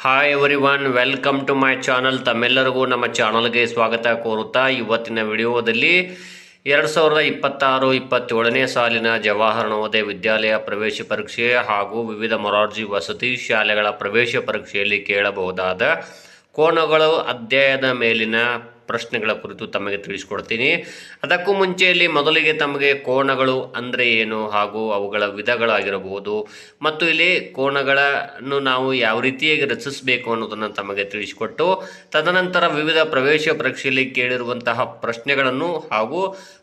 Hi everyone welcome to my channel ತಮ್ಮೆಲ್ಲರಿಗೂ ನಮ್ಮ ಚಾನಲ್ಗೆ ಸ್ವಾಗತ ಕೋರುತ್ತಾ ಇವತ್ತಿನ ವಿಡಿಯೋದಲ್ಲಿ ಎರಡು ಸಾವಿರದ ಇಪ್ಪತ್ತಾರು, ಇಪ್ಪತ್ತೇಳನೇ ಸಾಲಿನ ಜವಾಹರ್ ನವೋದಯ ವಿದ್ಯಾಲಯ ಪ್ರವೇಶ ಪರೀಕ್ಷೆ ಹಾಗೂ ವಿವಿಧ ಮೊರಾರ್ಜಿ ವಸತಿ ಶಾಲೆಗಳ ಪ್ರವೇಶ ಪರೀಕ್ಷೆಯಲ್ಲಿ ಕೇಳಬಹುದಾದ ಕೋನಗಳು ಅಧ್ಯಾಯದ ಮೇಲಿನ ಪ್ರಶ್ನೆಗಳ ಕುರಿತು ತಮಗೆ ತಿಳಿಸಿಕೊಡ್ತೀನಿ. ಅದಕ್ಕೂ ಮುಂಚೆಯಲ್ಲಿ ಮೊದಲಿಗೆ ತಮಗೆ ಕೋಣಗಳು ಅಂದರೆ ಏನು ಹಾಗೂ ಅವುಗಳ ವಿಧಗಳಾಗಿರಬಹುದು. ಮತ್ತು ಇಲ್ಲಿ ಕೋಣಗಳನ್ನು ನಾವು ಯಾವ ರೀತಿಯಾಗಿ ರಚಿಸಬೇಕು ಅನ್ನೋದನ್ನು ತಮಗೆ ತಿಳಿಸಿಕೊಟ್ಟು, ತದನಂತರ ವಿವಿಧ ಪ್ರವೇಶ ಪರೀಕ್ಷೆಯಲ್ಲಿ ಕೇಳಿರುವಂತಹ ಪ್ರಶ್ನೆಗಳನ್ನು ಹಾಗೂ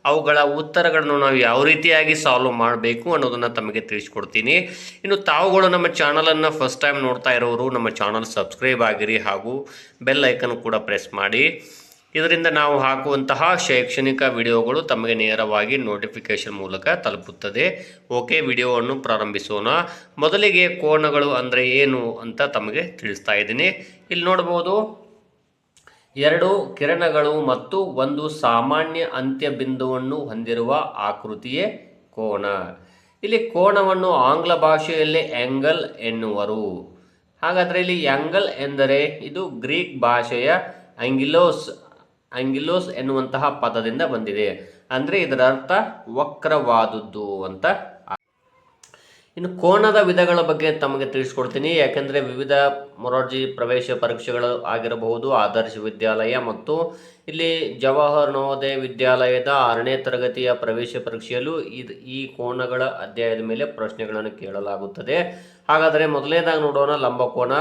ಅವುಗಳ ಉತ್ತರಗಳನ್ನು ನಾವು ಯಾವ ರೀತಿಯಾಗಿ ಸಾಲ್ವ್ ಮಾಡಬೇಕು ಅನ್ನೋದನ್ನು ತಮಗೆ ತಿಳಿಸ್ಕೊಡ್ತೀನಿ. ಇನ್ನು ತಾವುಗಳು ನಮ್ಮ ಚಾನಲನ್ನು ಫಸ್ಟ್ ಟೈಮ್ ನೋಡ್ತಾ ಇರೋರು, ನಮ್ಮ ಚಾನಲ್ ಸಬ್ಸ್ಕ್ರೈಬ್ ಆಗಿರಿ ಹಾಗೂ ಬೆಲ್ ಐಕನ್ ಕೂಡ ಪ್ರೆಸ್ ಮಾಡಿ. ಇದರಿಂದ ನಾವು ಹಾಕುವಂತಹ ಶೈಕ್ಷಣಿಕ ವಿಡಿಯೋಗಳು ತಮಗೆ ನೇರವಾಗಿ ನೋಟಿಫಿಕೇಶನ್ ಮೂಲಕ ತಲುಪುತ್ತದೆ. ಓಕೆ ವಿಡಿಯೋವನ್ನು ಪ್ರಾರಂಭಿಸೋಣ. ಮೊದಲಿಗೆ ಕೋಣಗಳು ಅಂದರೆ ಏನು ಅಂತ ತಮಗೆ ತಿಳಿಸ್ತಾ ಇದ್ದೀನಿ. ಇಲ್ಲಿ ನೋಡ್ಬೋದು ಎರಡು ಕಿರಣಗಳು ಮತ್ತು ಒಂದು ಸಾಮಾನ್ಯ ಅಂತ್ಯ ಬಿಂದುವನ್ನು ಹೊಂದಿರುವ ಆಕೃತಿಯೇ ಕೋಣ ಇಲ್ಲಿ ಕೋಣವನ್ನು ಆಂಗ್ಲ ಭಾಷೆಯಲ್ಲಿ ಆ್ಯಂಗಲ್ ಎನ್ನುವರು. ಹಾಗಾದರೆ ಇಲ್ಲಿ ಆ್ಯಂಗಲ್ ಎಂದರೆ ಇದು ಗ್ರೀಕ್ ಭಾಷೆಯ ಆಂಗಿಲೋಸ್ ಆಂಗಿಲೋಸ್ ಎನ್ನುವಂತಹ ಪದದಿಂದ ಬಂದಿದೆ. ಅಂದರೆ ಇದರ ಅರ್ಥ ವಕ್ರವಾದದ್ದು ಅಂತ ಇನ್ನು ಕೋನದ ವಿಧಗಳ ಬಗ್ಗೆ ತಮಗೆ ತಿಳಿಸ್ಕೊಡ್ತೀನಿ. ಯಾಕೆಂದರೆ ವಿವಿಧ ಮೊರಾರ್ಜಿ ಪ್ರವೇಶ ಪರೀಕ್ಷೆಗಳು ಆಗಿರಬಹುದು, ಆದರ್ಶ ವಿದ್ಯಾಲಯ ಮತ್ತು ಇಲ್ಲಿ ಜವಾಹರ್ ನವೋದಯ ವಿದ್ಯಾಲಯದ ಆರನೇ ತರಗತಿಯ ಪ್ರವೇಶ ಪರೀಕ್ಷೆಯಲ್ಲೂ ಇದು ಈ ಕೋನಗಳ ಅಧ್ಯಾಯದ ಮೇಲೆ ಪ್ರಶ್ನೆಗಳನ್ನು ಕೇಳಲಾಗುತ್ತದೆ. ಹಾಗಾದರೆ ಮೊದಲನೇದಾಗಿ ನೋಡೋಣ ಲಂಬಕೋನ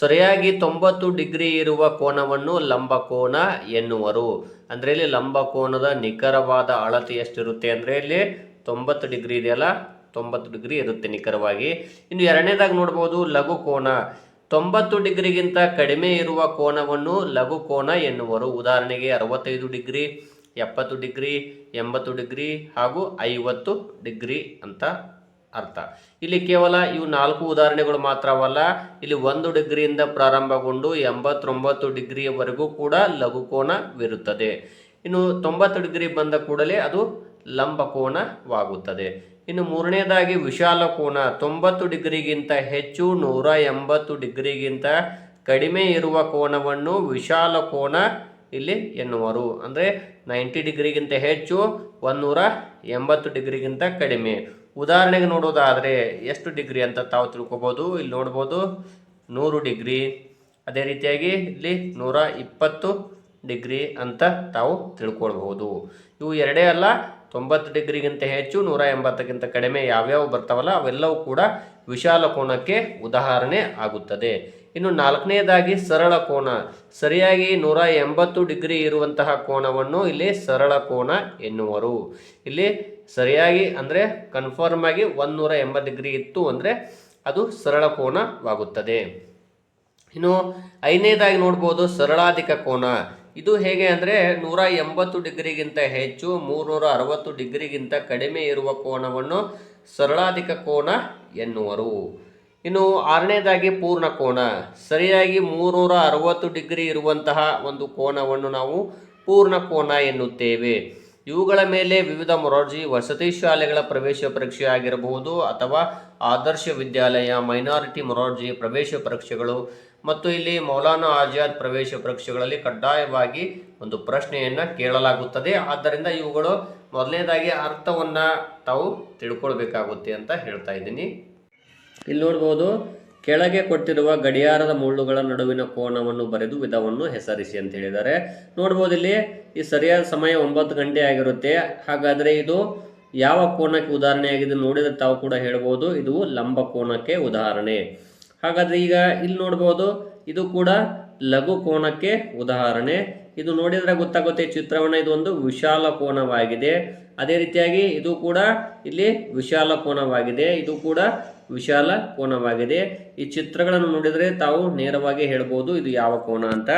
ಸರಿಯಾಗಿ ತೊಂಬತ್ತು ಡಿಗ್ರಿ ಇರುವ ಕೋನವನ್ನು ಲಂಬಕೋನ ಎನ್ನುವರು. ಅಂದರೆ ಇಲ್ಲಿ ಲಂಬಕೋನದ ನಿಖರವಾದ ಅಳತೆ ಎಷ್ಟಿರುತ್ತೆ ಅಂದರೆ ಇಲ್ಲಿ ತೊಂಬತ್ತು ಡಿಗ್ರಿ ಇದೆಯಲ್ಲ? ತೊಂಬತ್ತು ಡಿಗ್ರಿ ಇರುತ್ತೆ ನಿಖರವಾಗಿ. ಇನ್ನು ಎರಡನೇದಾಗಿ ನೋಡ್ಬೋದು ಲಘು ಕೋನ. ತೊಂಬತ್ತು ಡಿಗ್ರಿಗಿಂತ ಕಡಿಮೆ ಇರುವ ಕೋನವನ್ನು ಲಘು ಕೋನ ಎನ್ನುವರು. ಉದಾಹರಣೆಗೆ ಅರವತ್ತೈದು ಡಿಗ್ರಿ, ಎಪ್ಪತ್ತು ಡಿಗ್ರಿ, ಎಂಬತ್ತು ಡಿಗ್ರಿ ಹಾಗೂ ಐವತ್ತು ಡಿಗ್ರಿ ಅಂತ ಅರ್ಥ. ಇಲ್ಲಿ ಕೇವಲ ಇವು ನಾಲ್ಕು ಉದಾಹರಣೆಗಳು ಮಾತ್ರವಲ್ಲ, ಇಲ್ಲಿ ಒಂದು ಡಿಗ್ರಿಯಿಂದ ಪ್ರಾರಂಭಗೊಂಡು ಎಂಬತ್ತೊಂಬತ್ತು ಡಿಗ್ರಿಯವರೆಗೂ ಕೂಡ ಲಘುಕೋನವಿರುತ್ತದೆ ಇನ್ನು ತೊಂಬತ್ತು ಡಿಗ್ರಿ ಬಂದ ಕೂಡಲೇ ಅದು ಲಂಬಕೋನವಾಗುತ್ತದೆ ಇನ್ನು ಮೂರನೇದಾಗಿ ವಿಶಾಲ ಕೋನ ತೊಂಬತ್ತು ಡಿಗ್ರಿಗಿಂತ ಹೆಚ್ಚು, ನೂರ ಎಂಬತ್ತು ಡಿಗ್ರಿಗಿಂತ ಕಡಿಮೆ ಇರುವ ಕೋನವನ್ನು ವಿಶಾಲ ಕೋನ ಇಲ್ಲಿ ಎನ್ನುವರು. ಅಂದರೆ ನೈಂಟಿ ಡಿಗ್ರಿಗಿಂತ ಹೆಚ್ಚು, ಒಂದೂರ ಎಂಬತ್ತು ಡಿಗ್ರಿಗಿಂತ ಕಡಿಮೆ. ಉದಾಹರಣೆಗೆ ನೋಡೋದಾದರೆ ಎಷ್ಟು ಡಿಗ್ರಿ ಅಂತ ತಾವು ತಿಳ್ಕೊಬೋದು? ಇಲ್ಲಿ ನೋಡ್ಬೋದು ನೂರು ಡಿಗ್ರಿ. ಅದೇ ರೀತಿಯಾಗಿ ಇಲ್ಲಿ ನೂರ ಇಪ್ಪತ್ತು ಡಿಗ್ರಿ ಅಂತ ತಾವು ತಿಳ್ಕೊಳ್ಬಹುದು. ಇವು ಎರಡೇ ಅಲ್ಲ, ತೊಂಬತ್ತು ಡಿಗ್ರಿಗಿಂತ ಹೆಚ್ಚು, ನೂರ ಎಂಬತ್ತಕ್ಕಿಂತ ಕಡಿಮೆ ಯಾವ್ಯಾವ ಬರ್ತಾವಲ್ಲ, ಅವೆಲ್ಲವೂ ಕೂಡ ವಿಶಾಲ ಕೋನಕ್ಕೆ ಉದಾಹರಣೆ ಆಗುತ್ತದೆ. ಇನ್ನು ನಾಲ್ಕನೇದಾಗಿ ಸರಳ ಕೋನ. ಸರಿಯಾಗಿ ನೂರ ಎಂಬತ್ತು ಡಿಗ್ರಿ ಇರುವಂತಹ ಕೋನವನ್ನು ಇಲ್ಲಿ ಸರಳ ಕೋನ ಎನ್ನುವರು. ಇಲ್ಲಿ ಸರಿಯಾಗಿ ಅಂದರೆ ಕನ್ಫರ್ಮ್ ಆಗಿ ಒಂದೂರ ಎಂಬತ್ತು ಡಿಗ್ರಿ ಇತ್ತು ಅಂದರೆ ಅದು ಸರಳ ಕೋನವಾಗುತ್ತದೆ. ಇನ್ನು ಐದನೇದಾಗಿ ನೋಡ್ಬೋದು, ಸರಳಾಧಿಕ ಕೋನ. ಇದು ಹೇಗೆ ಅಂದರೆ ನೂರ ಎಂಬತ್ತು ಡಿಗ್ರಿಗಿಂತ ಹೆಚ್ಚು, ಮೂರ್ನೂರ ಅರವತ್ತು ಡಿಗ್ರಿಗಿಂತ ಕಡಿಮೆ ಇರುವ ಕೋನವನ್ನು ಸರಳಾಧಿಕ ಕೋನ ಎನ್ನುವರು. ಇನ್ನು ಆರನೇದಾಗಿ ಪೂರ್ಣ ಕೋನ. ಸರಿಯಾಗಿ ಮೂರುನೂರ ಅರವತ್ತು ಡಿಗ್ರಿ ಇರುವಂತಹ ಒಂದು ಕೋನವನ್ನು ನಾವು ಪೂರ್ಣ ಕೋನ ಎನ್ನುತ್ತೇವೆ. ಇವುಗಳ ಮೇಲೆ ವಿವಿಧ ಮೊರಾರ್ಜಿ ವಸತಿ ಶಾಲೆಗಳ ಪ್ರವೇಶ ಪರೀಕ್ಷೆ ಆಗಿರಬಹುದು ಅಥವಾ ಆದರ್ಶ ವಿದ್ಯಾಲಯ, ಮೈನಾರಿಟಿ ಮೊರಾರ್ಜಿ ಪ್ರವೇಶ ಪರೀಕ್ಷೆಗಳು ಮತ್ತು ಇಲ್ಲಿ ಮೌಲಾನಾ ಆಜಾದ್ ಪ್ರವೇಶ ಪರೀಕ್ಷೆಗಳಲ್ಲಿ ಕಡ್ಡಾಯವಾಗಿ ಒಂದು ಪ್ರಶ್ನೆಯನ್ನು ಕೇಳಲಾಗುತ್ತದೆ. ಆದ್ದರಿಂದ ಇವುಗಳು ಮೊದಲನೇದಾಗಿ ಅರ್ಥವನ್ನು ತಾವು ತಿಳ್ಕೊಳ್ಬೇಕಾಗುತ್ತೆ ಅಂತ ಹೇಳ್ತಾ ಇದ್ದೀನಿ. ಇಲ್ಲಿ ನೋಡ್ಬೋದು ಕೆಳಗೆ ಕೊಟ್ಟಿರುವ ಗಡಿಯಾರದ ಮುಳ್ಳುಗಳ ನಡುವಿನ ಕೋನವನ್ನು ಬರೆದು ವಿಧವನ್ನು ಹೆಸರಿಸಿ ಅಂತ ಹೇಳಿದ್ದಾರೆ. ನೋಡ್ಬೋದು ಇಲ್ಲಿ ಈ ಸರಿಯಾದ ಸಮಯ ಒಂಬತ್ತು ಗಂಟೆ ಆಗಿರುತ್ತೆ. ಹಾಗಾದರೆ ಇದು ಯಾವ ಕೋನಕ್ಕೆ ಉದಾಹರಣೆಯಾಗಿದೆ ನೋಡಿದರೆ ತಾವು ಕೂಡ ಹೇಳ್ಬೋದು. ಇದು ಲಂಬ ಕೋನಕ್ಕೆ ಉದಾಹರಣೆ. ಹಾಗಾದರೆ ಈಗ ಇಲ್ಲಿ ನೋಡ್ಬೋದು ಇದು ಕೂಡ ಲಘು ಕೋನಕ್ಕೆ ಉದಾಹರಣೆ. ಇದು ನೋಡಿದರೆ ಗೊತ್ತಾಗುತ್ತೆ ಚಿತ್ರವನ್ನು ಇದು ಒಂದು ವಿಶಾಲ ಕೋನವಾಗಿದೆ. ಅದೇ ರೀತಿಯಾಗಿ ಇದು ಕೂಡ ಇಲ್ಲಿ ವಿಶಾಲ ಕೋನವಾಗಿದೆ. ಇದು ಕೂಡ ವಿಶಾಲ ಕೋನವಾಗಿದೆ. ಈ ಚಿತ್ರಗಳನ್ನು ನೋಡಿದರೆ ತಾವು ನೇರವಾಗಿ ಹೇಳ್ಬೋದು ಇದು ಯಾವ ಕೋನ ಅಂತ.